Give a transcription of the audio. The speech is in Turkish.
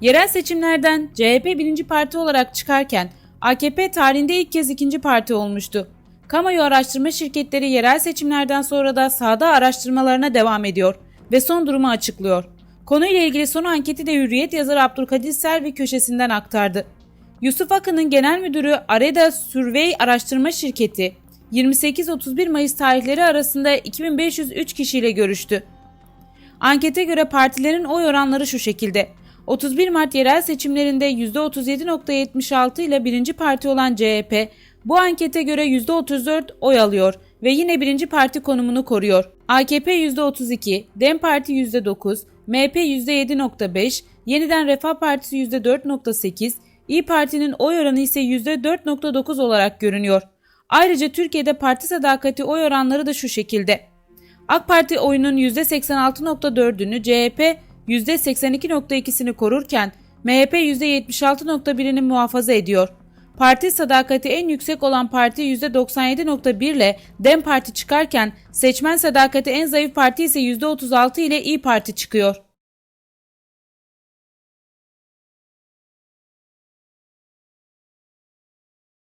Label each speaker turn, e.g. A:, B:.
A: Yerel seçimlerden CHP birinci parti olarak çıkarken AKP tarihinde ilk kez ikinci parti olmuştu. Kamuoyu araştırma şirketleri yerel seçimlerden sonra da sahada araştırmalarına devam ediyor ve son durumu açıklıyor. Konuyla ilgili son anketi de Hürriyet yazarı Abdülkadir Selvi köşesinden aktardı. Yusuf Akın'ın genel müdürü Areda Survey araştırma şirketi 28-31 Mayıs tarihleri arasında 2503 kişiyle görüştü. Ankete göre partilerin oy oranları şu şekilde. 31 Mart yerel seçimlerinde %37.76 ile birinci parti olan CHP bu ankete göre %34 oy alıyor ve yine birinci parti konumunu koruyor. AKP %32, DEM Parti %9, MHP %7.5, Yeniden Refah Partisi %4.8, İyi Parti'nin oy oranı ise %4.9 olarak görünüyor. Ayrıca Türkiye'de parti sadakati oy oranları da şu şekilde. AK Parti oyunun %86.4'ünü, CHP %82.2'sini korurken MHP %76.1'ini muhafaza ediyor. Parti sadakati en yüksek olan parti %97.1 ile DEM Parti çıkarken seçmen sadakati en zayıf parti ise %36 ile İyi Parti çıkıyor.